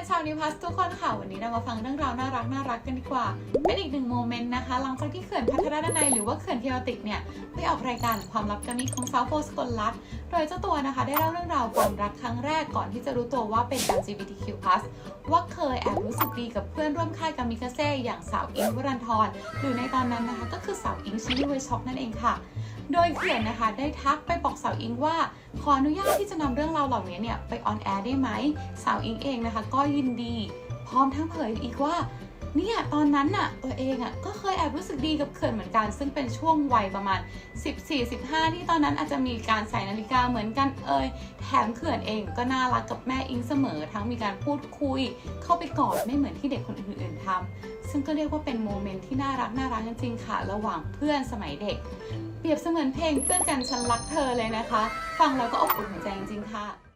นๆชาวนิวพลัสทุกคนค่ะ วันนี้เรามาฟังเรื่องราวน่ารักน่ารักกันดีกว่า เป็นอีกหนึ่งโมเมนต์นะคะ หลังจากที่เขื่อนพัทรดานในหรือว่าเขื่อนเทียติกเนี่ยไปออกรายการความลับกามิของซาวโฟสกลรัฐโดยเจ้าตัวนะคะได้เล่าเรื่องราวความรักครั้งแรกก่อนที่จะรู้ตัวว่าเป็น LGBTQ+ ว่าเคยแอบรู้สึกดีกับเพื่อนร่วมค่ายกามิกาเซ่อย่างสาวอิงวรันทรหรือในตอนนั้นนะคะ ก็คือสาวอิงชิลิเวช็อกนั่นเองค่ะ โดยเขียนนะคะได้ทักไปบอกสาวอิงว่า ขออนุญาตที่จะนำเรื่องราวเหล่านี้เนี่ยไปออนแอร์ได้ไหมสาวอิงเองนะคะ ก็ยินดี พร้อมทั้งเผยอีกว่าเนี่ยตอนนั้นน่ะตัวเองอะก็เคยแอบรู้สึกดีกับเขื่อนเหมือนกัน ซึ่งเป็นช่วงวัยประมาณ 14-15 ที่ตอนนั้นอาจจะมีการใส่นาฬิกาเหมือนกันเอ่ยแถมเขื่อนเองก็น่ารักกับแม่อิงเสมอ ทั้งมีการพูดคุย เข้าไปกอดไม่เหมือนที่เด็กคนอื่นๆทำ ซึ่งก็เรียกว่าเป็นโมเมนต์ที่น่ารักน่ารักจริงๆค่ะ ระหว่างเพื่อนสมัยเด็ก เปรียบเสมือนเพลงเพื่อนกันฉันรักเธอเลยนะคะ ฟังแล้วก็อบอุ่นหัวใจจริงๆค่ะ